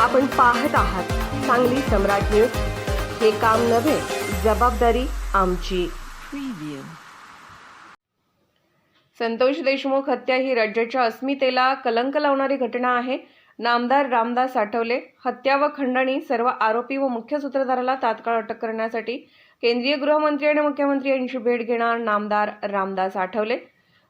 आपण पाहत आहात सांगली सम्राट न्यूज. हे काम नव्हे जबाबदारी आमची. संतोष देशमुख हत्या ही राज्याच्या अस्मितेला कलंक लावणारी घटना आहे. नामदार रामदास आठवले हत्या व खंडणी सर्व आरोपी व मुख्य सूत्रधाराला तात्काळ अटक करण्यासाठी केंद्रीय गृहमंत्री आणि मुख्यमंत्री यांची भेट घेणार नामदार रामदास आठवले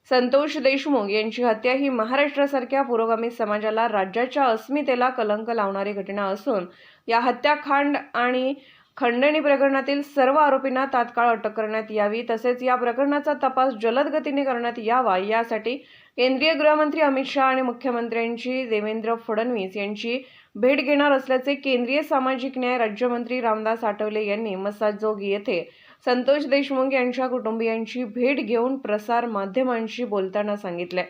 संतोष देशमुख यांची हत्या ही महाराष्ट्रासारख्या पुरोगामी समाजाला राज्याच्या अस्मितेला कलंक लावणारी घटना असून या हत्याखांड आणि खंडणी प्रकरणातील सर्व आरोपींना तात्काळ अटक करण्यात यावी तसेच या प्रकरणाचा तपास जलद गतीने करण्यात यावा यासाठी केंद्रीय गृहमंत्री अमित शहा आणि मुख्यमंत्र्यांची देवेंद्र फडणवीस यांची भेट घेणार असल्याचे केंद्रीय सामाजिक न्याय राज्यमंत्री रामदास आठवले यांनी मसाजोग येथे संतोष देशमुख यांच्या कुटुंबियांची भेट घेऊन प्रसार माध्यमांशी बोलताना सांगितले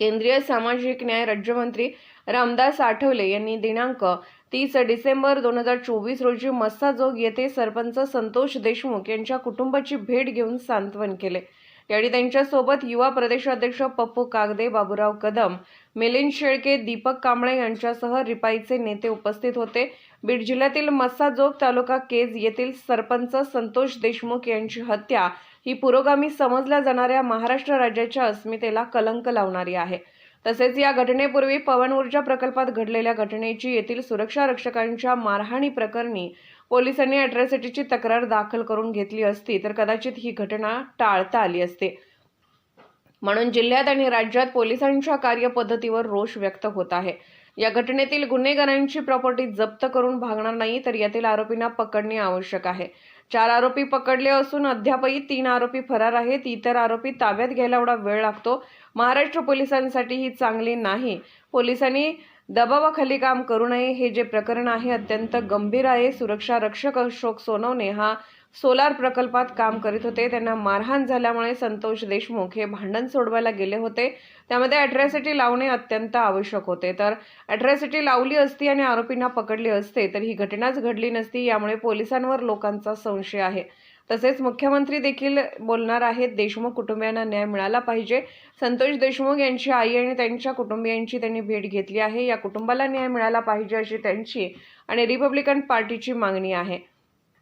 केंद्रीय सामाजिक न्याय राज्यमंत्री रामदास आठवले यांनी दिनांक तीस डिसेंबर दोन हजार चोवीस रोजी मस्साजोग येथे सरपंच संतोष देशमुख यांच्या कुटुंबाची भेट घेऊन सांत्वन केले. यावेळी त्यांच्यासोबत युवा प्रदेशाध्यक्ष पप्पू कागदे बाबूराव कदम मिलिंद शेळके दीपक कांबळे यांच्यासह रिपाईचे नेते उपस्थित होते. बीड जिल्ह्यातील मस्साजोग तालुका केज येथील सरपंच संतोष देशमुख यांची हत्या ही पुरोगामी समजल्या जाणाऱ्या महाराष्ट्र राज्याच्या अस्मितेला कलंक लावणारी आहे. तसेच या घटनेपूर्वी पवन ऊर्जा प्रकल्पात घडलेल्या घटनेची येथील सुरक्षा रक्षकांच्या मारहाणी प्रकरणी पोलिसांनी अॅट्रॉसिटीची तक्रार दाखल करून घेतली असती तर कदाचित ही घटना टाळता आली असते. म्हणून जिल्ह्यात आणि राज्यात पोलिसांच्या कार्यपद्धतीवर रोष व्यक्त होत आहे. या घटनेतील गुन्हेगारांची प्रॉपर्टी जप्त करून भागणार नाही तर यातील आरोपींना पकडणे आवश्यक आहे. चार आरोपी पकडले असून अद्यापही तीन आरोपी फरार आहेत. इतर आरोपी ताब्यात घ्यायला एवढा वेळ लागतो. महाराष्ट्र पोलिसांसाठी ही चांगली नाही. पोलिसांनी दबावाखाली काम करू नये. हे जे प्रकरण आहे अत्यंत गंभीर आहे. सुरक्षा रक्षक अशोक सोनवणे हा सोलार प्रकल्पात काम करीत होते. त्यांना मारहाण झाल्यामुळे संतोष देशमुख हे भांडण सोडवायला गेले होते. त्यामध्ये ॲट्रॅसिटी लावणे अत्यंत आवश्यक होते. तर ॲट्रॅसिटी लावली असती आणि आरोपींना पकडले असते तर ही घटनाच घडली नसती यामुळे पोलिसांवर लोकांचा संशय आहे. तसेच मुख्यमंत्री देखील बोलणार आहेत. देशमुख कुटुंबियांना न्याय मिळाला पाहिजे. संतोष देशमुख यांची आई आणि त्यांच्या कुटुंबियांची त्यांनी भेट घेतली आहे. या कुटुंबाला न्याय मिळाला पाहिजे अशी त्यांची आणि रिपब्लिकन पार्टीची मागणी आहे.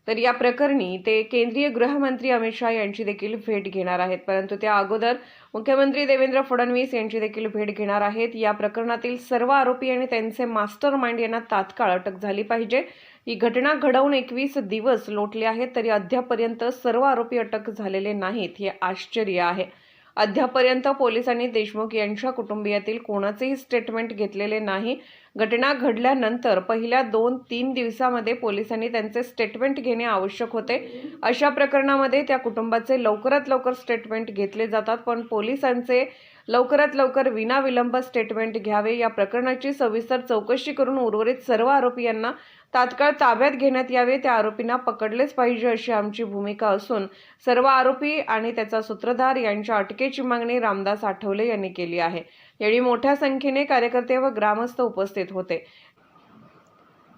तर या प्रकरणी ते केंद्रीय गृहमंत्री अमित शहा यांची देखील भेट घेणार आहेत. परंतु त्या अगोदर मुख्यमंत्री देवेंद्र फडणवीस यांची देखील भेट घेणार आहेत. या प्रकरणातील सर्व आरोपी आणि त्यांचे मास्टर माइंड यांना तात्काळ अटक झाली पाहिजे. ही घटना घडवून एकवीस दिवस लोटले आहेत तरी अद्यापर्यंत सर्व आरोपी अटक झालेले नाहीत हे आश्चर्य आहे. अद्यापर्यंत पोलिसांनी देशमुख यांच्या कुटुंबियातील कोणाचेही स्टेटमेंट घेतलेले नाही. घटना घडल्यानंतर पहिल्या दोन तीन दिवसामध्ये पोलिसांनी त्यांचे स्टेटमेंट घेणे आवश्यक होते. अशा प्रकरणामध्ये त्या कुटुंबाचे लवकरात लवकर स्टेटमेंट घेतले जातात पण पोलिसांचे लवकरात लवकर विनाविलंब स्टेटमेंट घ्यावे. या प्रकरणाची सविस्तर चौकशी करून उर्वरित सर्व आरोपी यांना तात्काळ ताब्यात घेण्यात यावे. त्या आरोपींना पकडलेच पाहिजे अशी आमची भूमिका असून सर्व आरोपी आणि त्याचा सूत्रधार यांच्या अटकेची मागणी रामदास आठवले यांनी केली आहे. यावेळी मोठ्या संख्येने कार्यकर्ते व ग्रामस्थ उपस्थित होते.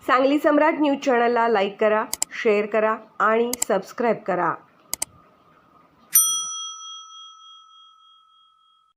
सांगली सम्राट न्यूज चॅनलला लाईक करा शेअर करा आणि सबस्क्राईब करा.